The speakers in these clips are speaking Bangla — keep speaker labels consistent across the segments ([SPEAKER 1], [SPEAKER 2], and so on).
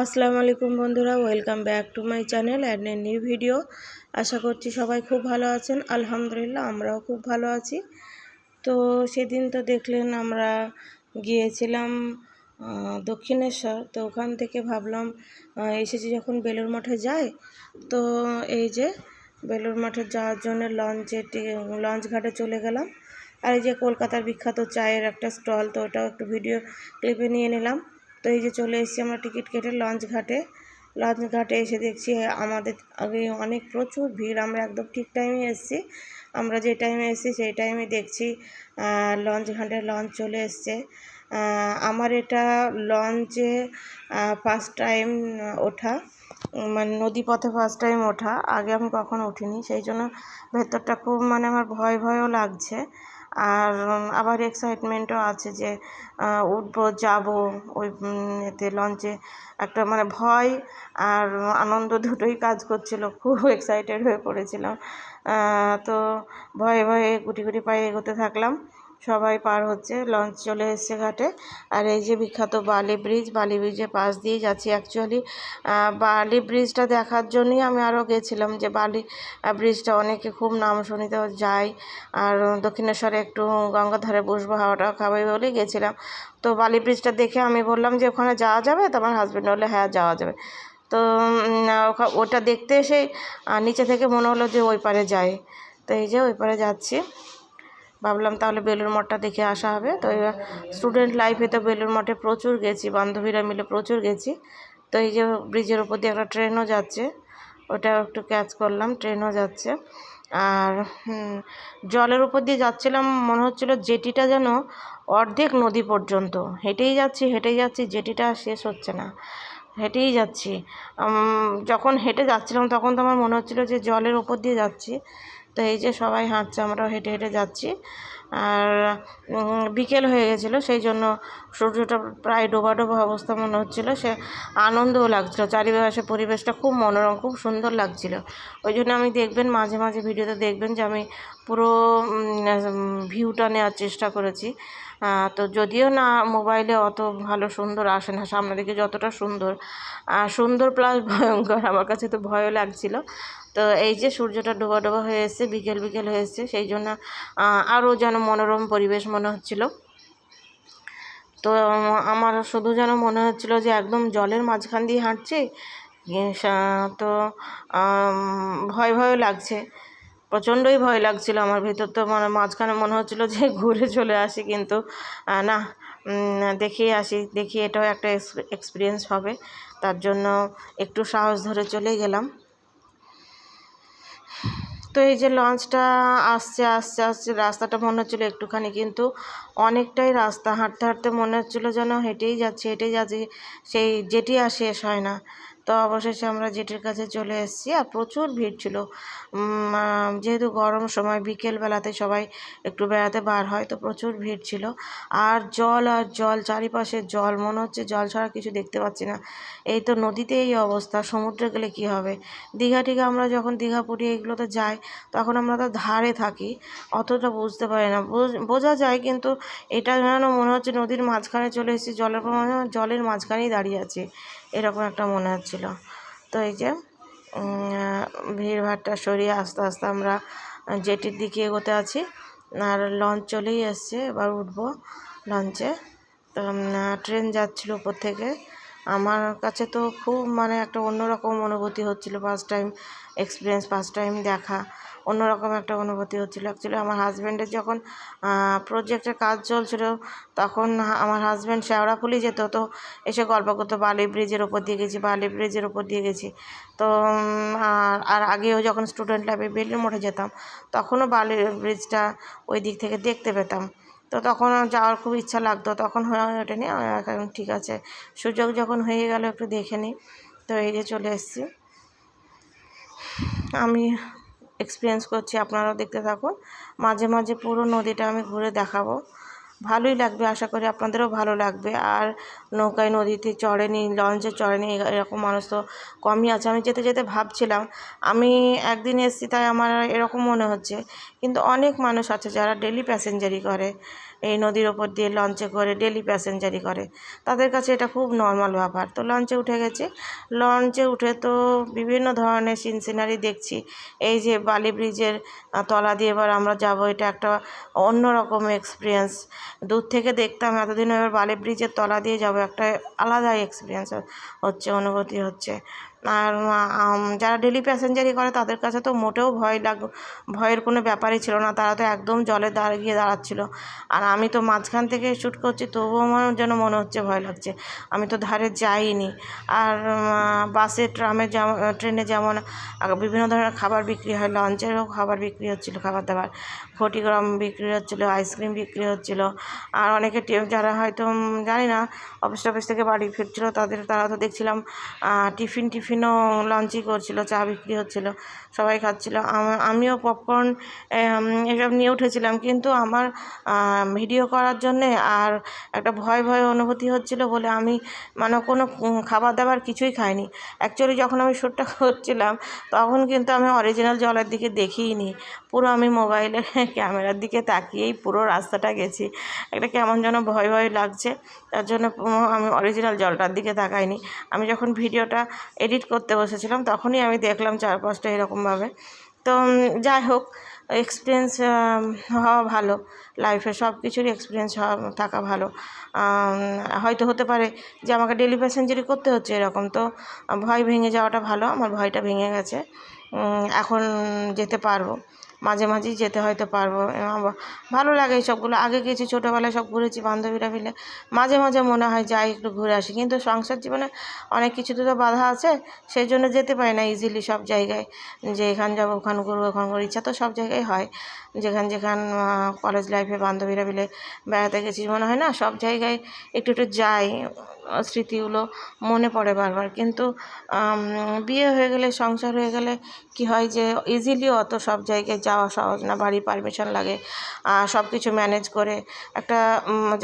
[SPEAKER 1] আসসালামু আলাইকুম বন্ধুরা, welcome back to my channel and a new video. আশা করছি সবাই খুব ভালো আছেন। আলহামদুলিল্লাহ, আমরাও খুব ভালো আছি। তো সেদিন তো দেখলেন আমরা গিয়েছিলাম দক্ষিণেশ্বর। তো ওখান থেকে ভাবলাম এসেছি যখন বেলুর মঠে যাই। তো এই যে বেলুর মঠে যাওয়ার জন্য লঞ্চে লঞ্চ ঘাটে চলে গেলাম। আর এই যে কলকাতার বিখ্যাত চায়ের একটা স্টল, তো ওটাও একটু ভিডিও ক্লিপে নিয়ে নিলাম। তো এই যে চলে এসেছি আমরা টিকিট কেটে লঞ্চ ঘাটে। লঞ্চ ঘাটে এসে দেখছি আমাদের আগে অনেক প্রচুর ভিড়, আমরা একদম ঠিক টাইমে এসেছি। আমরা যে টাইমে এসেছি সেই টাইমে দেখছি লঞ্চ ঘাটে লঞ্চ চলে এসছে। আমার এটা লঞ্চে ফার্স্ট টাইম ওঠা। মানে নদীপথে ফার্স্ট টাইম ওঠা। আগে আমি কখনো উঠিনি, সেই জন্য ভেতরটা খুব মানে আমার ভয় ভয়ও লাগছে। আর আবার এক্সাইটমেন্টও আছে যে উঠবো, যাব, ওই এতে লঞ্চে একটা মানে ভয় আর আনন্দ দুটোই কাজ করছিল, খুব এক্সাইটেড হয়ে পড়েছিলাম। তো ভয়ে ভয়ে গুটি গুটি পায়ে এগোতে থাকলাম। সবাই পার হচ্ছে লঞ্চ চলে এসছে ঘাটে। আর এই যে বিখ্যাত বালি ব্রিজ বালি ব্রিজের পাশ দিয়ে যাচ্ছি অ্যাকচুয়ালি বালি ব্রিজটা দেখার জন্যই আমি আরও গেছিলাম যে বালি ব্রিজটা অনেকে খুব নাম শুনিতে যায়। আর দক্ষিণেশ্বরে একটু গঙ্গার ধারে বসবো, হাওয়াটা খাবাই বলেই গেছিলাম। তো বালি ব্রিজটা দেখে আমি বললাম যে ওখানে যাওয়া যাবে? তো আমার হাজব্যান্ড বললে হ্যাঁ যাওয়া যাবে। তো ওটা দেখতে এসেই নিচে থেকে মনে হলো যে ওই পারে যাই। তো এই যে ওই পারে যাচ্ছি। ভাবলাম তাহলে বেলুর মঠটা দেখে আসা হবে। তো স্টুডেন্ট লাইফে তো বেলুর মঠে প্রচুর গেছি, বান্ধবীরা মিলে প্রচুর গেছি। তো এই যে ব্রিজের উপর দিয়ে একটা ট্রেনও যাচ্ছে, ওটা একটু ক্যাচ করলাম ট্রেনও যাচ্ছে। আর জলের উপর দিয়ে যাচ্ছিলাম, মনে হচ্ছিল জেটিটা যেন অর্ধেক নদী পর্যন্ত। হেঁটেই যাচ্ছি হেঁটেই যাচ্ছি, জেটিটা শেষ হচ্ছে না। হেঁটেই যাচ্ছি। যখন হেঁটে যাচ্ছিলাম, তখন তো আমার মনে হচ্ছিল যে জলের উপর দিয়ে যাচ্ছি। তো এই যে সবাই হাঁটছে, আমরাও হেঁটে হেঁটে যাচ্ছি। আর বিকেল হয়ে গেছিল, সেই জন্য সূর্যটা প্রায় ডোবা ডোবা অবস্থা মনে হচ্ছিল। সে আনন্দও লাগছিল, চারিপাশে পরিবেশটা খুব মনোরম, খুব সুন্দর লাগছিল। ওই জন্য আমি দেখবেন, মাঝে মাঝে ভিডিওতে দেখবেন যে আমি পুরো ভিউটা নেওয়ার চেষ্টা করেছি। তো যদিও না মোবাইলে অত ভালো সুন্দর আসে না সামনে দিকে যতটা সুন্দর। সুন্দর প্লাস ভয়ঙ্কর, আমার কাছে তো ভয়ও লাগছিল। তো এই যে সূর্যটা ডোবা ডোবা হয়ে এসছে, বিকেল বিকেল হয়ে এসছে, সেই জন্য আরও যেন মনোরম পরিবেশ মনে হচ্ছিল। তো আমার শুধু যেন মনে হচ্ছিল যে একদম জলের মাঝখান দিয়ে হাঁটছি তো ভয় ভয় লাগছে, প্রচণ্ডই ভয় লাগছিল আমার ভিতর। তো মানে মাঝখানে মনে হচ্ছিল যে ঘুরে চলে আসি কিন্তু না দেখিয়ে আসি, দেখি এটাও একটা এক্সপিরিয়েন্স হবে। তার জন্য একটু সাহস ধরে চলে গেলাম। তো এই যে লঞ্চটা আসছে আসছে আসছে, রাস্তাটা মনে হচ্ছিল একটুখানি কিন্তু অনেকটাই রাস্তা। হাঁটতে হাঁটতে মনে হচ্ছিল যেন হেঁটেই যাচ্ছে হেঁটেই যাচ্ছে। সেই যেটি আর শেষ হয় না। তো অবশেষে আমরা জেটির কাছে চলে এসেছি আর প্রচুর ভিড় ছিল। যেহেতু গরম সময় বিকেলবেলাতে সবাই একটু বেড়াতে বার হয়, তো প্রচুর ভিড় ছিল। আর জল আর জল, চারিপাশে জল, মনে হচ্ছে জল ছাড়া কিছু দেখতে পাচ্ছি না। এই তো নদীতে এই অবস্থা, সমুদ্রে গেলে কি হবে? দীঘা টিঘা আমরা যখন দীঘা পুরী এগুলোতে যাই, তখন আমরা তো ধারে থাকি, অতটা বুঝতে পারি না। বোঝ- যায় কিন্তু এটা যেন মনে হচ্ছে নদীর মাঝখানে চলে এসেছি, জলের জলের মাঝখানেই দাঁড়িয়ে আছি। এরকম একটা মনে হচ্ছিল। তো এই যে ভিড়ভাড়টা সরিয়ে আস্তে আস্তে আমরা জেটির দিকে এগোতে আছি। আর লঞ্চ চলেই এসছে, এবার উঠবো লঞ্চে। তো ট্রেন যাচ্ছিল উপর থেকে। আমার কাছে তো খুব মানে একটা অন্যরকম অনুভূতি হচ্ছিল first time experience first time দেখা। অন্যরকম একটা অনুভূতি হচ্ছিল। অ্যাকচুয়ালি আমার হাজব্যান্ডের যখন প্রজেক্টের কাজ চলছিল, তখন আমার হাজব্যান্ড শেওড়াফুলি যেত, তো এসে গল্প করতো, বালি ব্রিজের ওপর দিয়ে গেছি, বালি ব্রিজের ওপর দিয়ে গেছি। তো আর আগেও যখন স্টুডেন্ট লাইফে বেলুর মঠে যেতাম, তখনও বালি ব্রিজটা ওই দিক থেকে দেখতে পেতাম। তো তখন যাওয়ার খুব ইচ্ছা লাগতো, তখন হয়ে ওঠেনি এখন ঠিক আছে। সুযোগ যখন হয়ে গেল, একটু দেখে নিই তো এই যে চলে এসেছি। আমি এক্সপিরিয়েন্স করছি, আপনারাও দেখতে থাকুন। মাঝে মাঝে পুরো নদীটা আমি ঘুরে দেখাবো। ভালোই লাগবে, আশা করি আপনাদেরও ভালো লাগবে। আর নৌকায়, নদীতে চড়েনি, লঞ্চে চড়েনি এরকম মানুষ তো কমই আছে। আমি যেতে যেতে ভাবছিলাম, আমি একদিন এসেছি তাই আমার এরকম মনে হচ্ছে। কিন্তু অনেক মানুষ আছে যারা ডেলি প্যাসেঞ্জারি করে। এই নদীর ওপর দিয়ে লঞ্চে করে ডেলি প্যাসেঞ্জারি করে। তাদের কাছে এটা খুব নর্মাল ব্যাপার। তো লঞ্চে উঠে গেছি। লঞ্চে উঠে তো বিভিন্ন ধরনের সিন সিনারি দেখছি। এই যে বালি ব্রিজের তলা দিয়ে এবার আমরা যাব, এটা একটা অন্যরকম এক্সপিরিয়েন্স দূর থেকে দেখতাম এতদিন এবার বালি ব্রিজের তলা দিয়ে যাব, একটা আলাদাই এক্সপিরিয়েন্স হচ্ছে, অনুভূতি হচ্ছে। আর যারা ডেলি প্যাসেঞ্জারি করে তাদের কাছে তো মোটেও ভয় লাগ, ভয়ের কোনো ব্যাপারই ছিল না। তারা তো একদম জলে দাঁড়িয়ে গিয়ে দাঁড়াচ্ছিল। আর আমি তো মাঝখান থেকে শ্যুট করছি, তবুও আমার যেন মনে হচ্ছে ভয় লাগছে। আমি তো ধারে যাইনি। আর বাসে, ট্রামে যেমন ট্রেনে যেমন বিভিন্ন ধরনের খাবার বিক্রি হয় লঞ্চেরও খাবার বিক্রি হচ্ছিল, খাবার দাবার। ফটিগ্রাম বিক্রি হচ্ছিল, আইসক্রিম বিক্রি হচ্ছিল। আর অনেকে যারা হয়তো জানি না, অফিস টফিস থেকে বাড়ি ফিরছিলো, তাদের, তারা তো দেখছিলাম টিফিন, টিফিনও লঞ্চই করছিল, চা বিক্রি হচ্ছিল, সবাই খাচ্ছিলো। আম- আমিও পপকর্ন এসব নিয়ে উঠেছিলাম, কিন্তু আমার ভিডিও করার জন্যে আর একটা ভয় ভয় অনুভূতি হচ্ছিল বলে আমি মানে কোনো খাবার দাবার কিছুই খাইনি। অ্যাকচুয়ালি যখন আমি শ্যুটটা করছিলাম, তখন কিন্তু আমি অরিজিনাল জলের দিকে দেখিই নি পুরো আমি মোবাইলের ক্যামেরার দিকে তাকিয়েই পুরো রাস্তাটা গেছি। একটা কেমন যেন ভয় ভয় লাগছে। তার জন্য আমি অরিজিনাল জলটার দিকে তাকাইনি। আমি যখন ভিডিওটা এডিট করতে বসেছিলাম, তখনই আমি দেখলাম চারপাশটা এরকমভাবে। তো যাই হোক এক্সপিরিয়েন্স হওয়া ভালো। লাইফে সব কিছুরই এক্সপিরিয়েন্স থাকা ভালো। হয়তো হতে পারে যে আমাকে ডেলি প্যাসেঞ্জারি করতে হচ্ছে এরকম। তো, ভয় ভেঙে যাওয়াটা ভালো। আমার ভয়টা ভেঙে গেছে। এখন যেতে পারব। মাঝে মাঝেই যেতে হয়তো পারব। ভালো লাগে এইসবগুলো আগে গেছি ছোটোবেলায় সব ঘুরেছি, বান্ধবীরা মিলে। মাঝে মাঝে মনে হয় যাই একটু ঘুরে আসি। কিন্তু সংসার জীবনে অনেক কিছুতে তো বাধা আছে, সেই জন্য যেতে পারি না ইজিলি সব জায়গায়। যে এখান যাব, ওখান ঘুরবো ওখান ঘুরবো, ইচ্ছা তো সব জায়গায় হয়। যেখান যেখান কলেজ লাইফে বান্ধবীরা মিলে বেড়াতে গেছি, মনে হয় না সব জায়গায় একটু একটু যাই। স্মৃতিগুলো মনে পড়ে বারবার। কিন্তু বিয়ে হয়ে গেলে, সংসার হয়ে গেলে কি হয় যে ইজিলি অত সব জায়গায় যাওয়া সহজ না, বাড়ির পারমিশন লাগে সব কিছু ম্যানেজ করে একটা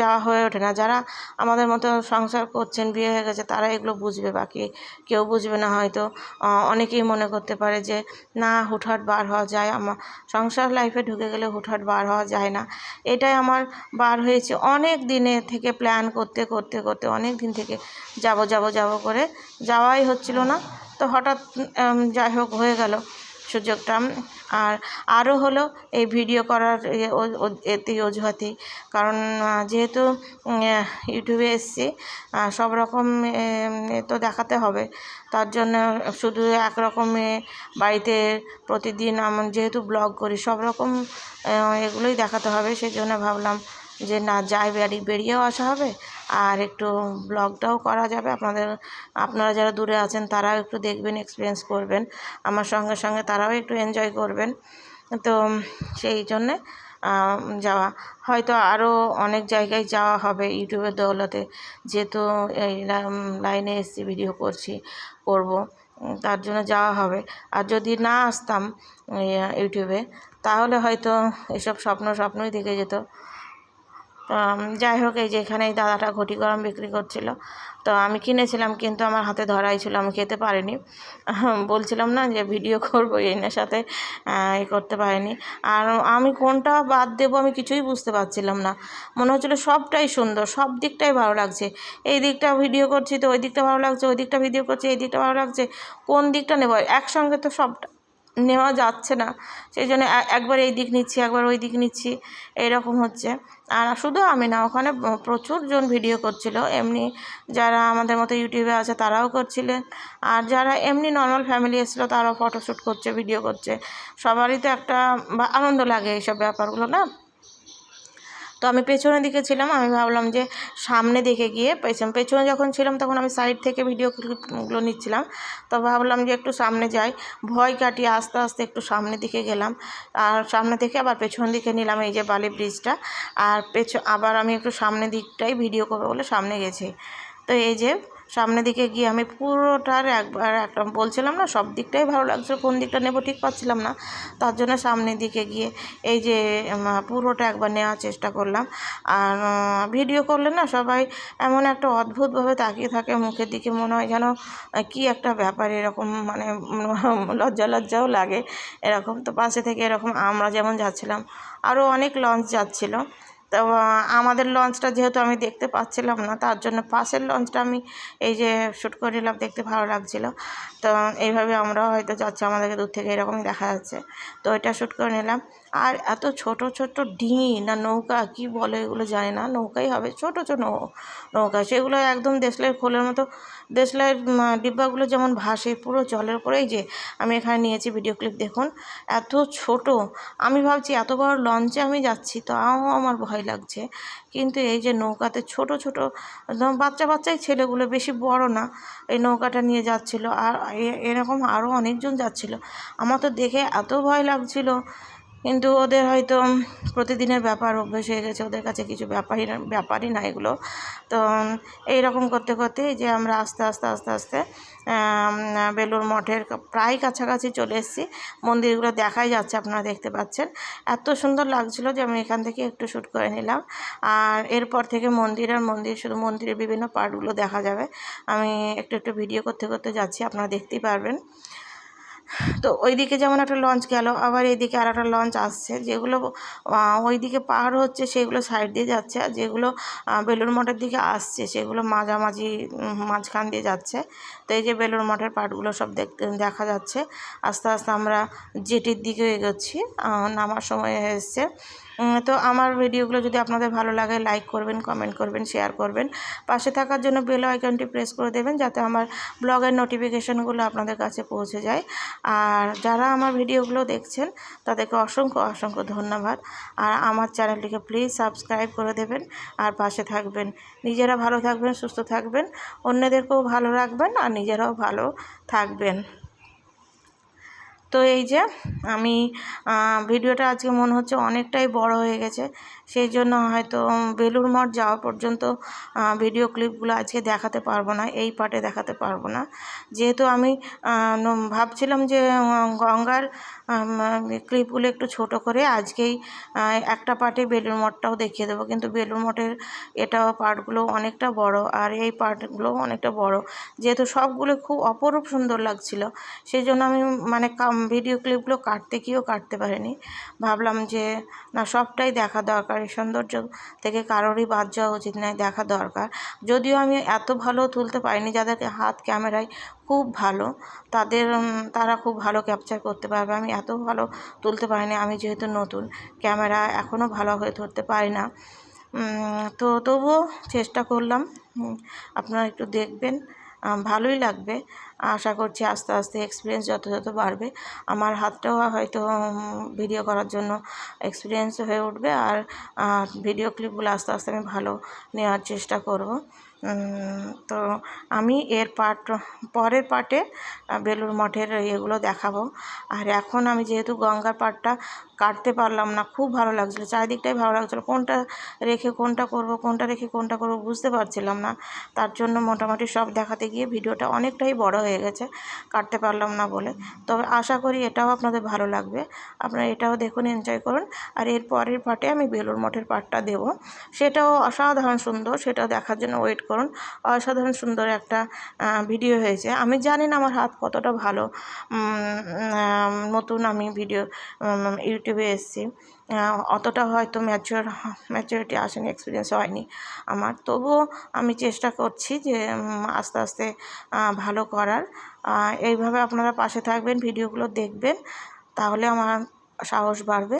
[SPEAKER 1] যাওয়া হয়ে ওঠে না। যারা আমাদের মতো সংসার করছেন, বিয়ে হয়ে গেছে, তারা এগুলো বুঝবে, বাকি কেউ বুঝবে না হয়তো। অনেকেই মনে করতে পারে যে, না, হুটহাট বার হওয়া যায়। আমার সংসার লাইফে ঢুকে গেলে হুটহাট বার হওয়া যায় না। এটাই আমার বার হয়েছে। অনেক দিনে থেকে প্ল্যান করতে করতে করতে, অনেক দিন থেকে যাব যাব যাব করে যাওয়াই হচ্ছিল না। তো হঠাৎ যাই হোক, হয়ে গেল। সুযোগটা। আর আরও হলো এই ভিডিও করার এ- ও- ও- এতেই কারণ যেহেতু ইউটিউবে এসছি সব রকম তো দেখাতে হবে। তার জন্য শুধু একরকম বাড়িতে প্রতিদিন যেহেতু ব্লগ করি, সব রকম এগুলোই দেখাতে হবে। সেই জন্য ভাবলাম যে না যাই বাড়ি, বেরিয়েও আসা হবে আর একটু ব্লগটাও করা যাবে। আপনাদের, আপনারা যারা দূরে আছেন তারাও একটু দেখবেন এক্সপিরিয়েন্স করবেন। আমার সঙ্গে সঙ্গে তারাও একটু এনজয় করবেন। তো সেই জন্যে যাওয়া। হয়তো আরও অনেক জায়গায় যাওয়া হবে ইউটিউবের দৌলতে। যেহেতু এই লাইনে এসছি ভিডিও করছি, করব তার জন্য যাওয়া হবে। আর যদি না আসতাম ইউটিউবে, তাহলে হয়তো এসব স্বপ্ন স্বপ্নই থেকে যেত। যাই হোক, এই যে এখানে এই দাদাটা ঘটি গরম বিক্রি করছিল। তো আমি কিনেছিলাম, কিন্তু আমার হাতে ধরাই ছিল, আমি খেতে পারিনি। বলছিলাম না যে ভিডিও করব, এই সাথে এ করতে পারিনি। আর আমি কোনটা বাদ দেবো, আমি কিছুই বুঝতে পারছিলাম না। মনে হচ্ছিল সবটাই সুন্দর, সব দিকটাই ভালো লাগছে। এই দিকটা ভিডিও করছি তো, ওই দিকটা ভালো লাগছে, ওই দিকটা ভিডিও করছি, এই দিকটা ভালো লাগছে, কোন দিকটা নেব? একসঙ্গে তো সবটা নেওয়া যাচ্ছে না। সেই জন্য একবার এই দিক নিচ্ছি, একবার ওই দিক নিচ্ছি, এরকম হচ্ছে। আর শুধু আমি না, ওখানে প্রচুর জন ভিডিও করছিল। এমনি যারা আমাদের মতো ইউটিউবে আছে তারাও করছিলেন। আর যারা এমনি নর্মাল ফ্যামিলি এসেছিল তারাও ফটোশ্যুট করছে ভিডিও করছে। সবারই তো একটা আনন্দ লাগে এইসব ব্যাপারগুলো, না? তো আমি পেছনের দিকে ছিলাম, আমি ভাবলাম যে সামনে দেখে গিয়ে পেছন পেছনে যখন ছিলাম তখন আমি সাইড থেকে ভিডিও ক্লিপগুলো নিচ্ছিলাম। তো ভাবলাম যে একটু সামনে যাই। ভয় কাটিয়ে আস্তে আস্তে একটু সামনে দিকে গেলাম। আর সামনে থেকে আবার পেছন দিকে নিলাম এই যে বালি ব্রিজটা আর পেছ আবার আমি একটু সামনে দিকটাই ভিডিও করব বলে সামনে গেছি। তো এই যে সামনের দিকে গিয়ে আমি পুরোটার একবার একটা বলছিলাম না, সব দিকটাই ভালো লাগছিল, কোন দিকটা নেব ঠিক পাচ্ছিলাম না। তার জন্য সামনের দিকে গিয়ে এই যে পুরোটা একবার নেওয়ার চেষ্টা করলাম। আর ভিডিও করলে না সবাই এমন একটা অদ্ভুতভাবে তাকিয়ে থাকে মুখের দিকে, মনে হয় যেন কী একটা ব্যাপার এরকম মানে লজ্জা লজ্জাও লাগে। এরকম তো পাশে থেকে এরকম আমরা যেমন যাচ্ছিলাম আরও অনেক লঞ্চ যাচ্ছিল। তো আমাদের লঞ্চটা যেহেতু আমি দেখতে পাচ্ছিলাম না, তার জন্য পাশের লঞ্চটা আমি এই যে শ্যুট করে নিলাম, দেখতে ভালো লাগছিল। তো, এইভাবে আমরাও হয়তো যাচ্ছি, আমাদেরকে দূর থেকে এরকমই দেখা যাচ্ছে। তো, এটা শ্যুট করে নিলাম। আর এত ছোট ছোট ডিঙি না নৌকা কি বলে এগুলো জানি না। নৌকাই হবে, ছোট ছোট নৌকা। সেগুলো একদম দেশলাই খোলের মতো, দেশলাই ডিব্বাগুলো যেমন ভাসে পুরো জলের উপরেই যে আমি এখানে নিয়েছি ভিডিও ক্লিপ দেখুন। এত ছোট, আমি ভাবছি এত বড় লঞ্চে আমি যাচ্ছি তাও আমার ভয় লাগছে। কিন্তু এই যে নৌকাতে ছোট ছোট বাচ্চা, বাচ্চাই ছেলেগুলো, বেশি বড় না, এই নৌকাটা নিয়ে যাচ্ছিল। আর এরকম আরও অনেকজন যাচ্ছিল। আমার তো দেখে এত ভয় লাগছিল কিন্তু ওদের হয়তো প্রতিদিনের ব্যাপার অভ্যেস হয়ে গেছে, ওদের কাছে কিছু ব্যাপারই না ব্যাপারই না এগুলো। তো এই রকম করতে করতে এই যে আমরা আস্তে আস্তে আস্তে আস্তে বেলুর মঠের প্রায় কাছাকাছি চলে এসেছি। মন্দিরগুলো দেখাই যাচ্ছে, আপনারা দেখতে পাচ্ছেন। এত সুন্দর লাগছিল যে আমি এখান থেকে একটু শ্যুট করে নিলাম। আর এরপর থেকে মন্দির আর মন্দির, শুধু মন্দিরের বিভিন্ন পার্টগুলো দেখা যাবে। আমি একটু একটু ভিডিও করতে করতে যাচ্ছি, আপনারা দেখতেই পারবেন। তো ওইদিকে যেমন একটা লঞ্চ গেল, আবার এইদিকে আর একটা লঞ্চ আসছে, যেগুলো ওই ওইদিকে পাহাড় হচ্ছে সেগুলো সাইড দিয়ে যাচ্ছে, আর যেগুলো বেলুর মঠের দিকে আসছে সেগুলো মাঝামাঝি মাঝখান দিয়ে যাচ্ছে। তো এই যে বেলুড় মঠের পাটগুলো সব দেখতে দেখা যাচ্ছে। আস্তে আস্তে আমরা জেটির দিকে এগোচ্ছি নামার সময় এসছে। তো আমার ভিডিওগুলো যদি আপনাদের ভালো লাগে লাইক করবেন কমেন্ট করবেন শেয়ার করবেন। পাশে থাকার জন্য বেল আইকনটি প্রেস করে দেবেন, যাতে আমার ব্লগের নোটিফিকেশনগুলো আপনাদের কাছে পৌঁছে যায়। আর যারা আমার ভিডিওগুলো দেখছেন, তাদেরকে অসংখ্য অসংখ্য ধন্যবাদ। আর আমার চ্যানেলটিকে প্লিজ সাবস্ক্রাইব করে দেবেন আর পাশে থাকবেন। নিজেরা ভালো থাকবেন, সুস্থ থাকবেন, অন্যদেরকেও ভালো রাখবেন আর নিজেরাও ভালো থাকবেন। তো এই যে আমি ভিডিওটা আজকে মনে হচ্ছে অনেকটাই বড় হয়ে গেছে। সেই জন্য হয়তো বেলুর মঠ যাওয়া পর্যন্ত ভিডিও ক্লিপগুলো আজকে দেখাতে পারব না, এই পার্টে দেখাতে পারব না। যেহেতু আমি ভাবছিলাম যে গঙ্গার ক্লিপগুলো একটু ছোট করে আজকেই একটা পার্টে বেলুড় মঠটাও দেখিয়ে দেবো। কিন্তু বেলুড় মঠের এটা পার্টগুলো অনেকটা বড় আর এই পার্টগুলো অনেকটা বড়। যেহেতু সবগুলো খুব অপরূপ সুন্দর লাগছিল সেই জন্য আমি মানে ভিডিও ক্লিপগুলো কাটতে গিয়েও কাটতে পারিনি। ভাবলাম যে, না, সবটাই দেখা দরকার। এই সৌন্দর্য থেকে কারোরই বাদ যাওয়া উচিত নয়, দেখা দরকার। যদিও আমি এত ভালো তুলতে পারিনি, যাদেরকে হাত, ক্যামেরায় খুব ভালো। তাদের তারা খুব ভালো ক্যাপচার করতে পারবে। আমি এত ভালো তুলতে পারি না আমি যেহেতু নতুন ক্যামেরা এখনও ভালো হয়ে ধরতে পারি না। তো তবুও চেষ্টা করলাম। আপনারা একটু দেখবেন। ভালোই লাগবে। আশা করছি আস্তে আস্তে এক্সপিরিয়েন্স যত যত বাড়বে। আমার হাতটাও হয়তো ভিডিও করার জন্য এক্সপিরিয়েন্স হয়ে উঠবে। আর ভিডিও ক্লিপগুলো আস্তে আস্তে আমি ভালো নেওয়ার চেষ্টা করব। তো আমি এর পার্ট, পরের পার্টে বেলুড় মঠের ইয়েগুলো দেখাবো। আর এখন আমি যেহেতু গঙ্গার পার্টটা কাটতে পারলাম না, খুব ভালো লাগছিল। চারিদিকটাই ভালো লাগছিল। কোনটা রেখে কোনটা করব, কোনটা রেখে কোনটা করব বুঝতে পারছিলাম না। তার জন্য মোটামুটি সব দেখাতে গিয়ে ভিডিওটা অনেকটাই বড় হয়ে গেছে, কাটতে পারলাম না বলে। তবে আশা করি এটাও আপনাদের ভালো লাগবে। আপনারা এটাও দেখুন এনজয় করুন। আর এর পরের পার্টে আমি বেলুড় মঠের পার্টটা দেব। সেটাও অসাধারণ সুন্দর। সেটাও দেখার জন্য ওয়েট করুন। অসাধারণ সুন্দর একটা ভিডিও হয়েছে। আমি জানি না আমার হাত কতটা ভালো। নতুন আমি ভিডিও ইউটিউবে এসেছি। অতটা হয়তো ম্যাচিওর ম্যাচিওরিটি আসেনি এক্সপিরিয়েন্স হয়নি আমার। তবুও আমি চেষ্টা করছি যে আস্তে আস্তে ভালো করার। এইভাবে আপনারা পাশে থাকবেন ভিডিওগুলো দেখবেন। তাহলে আমার সাহস বাড়বে।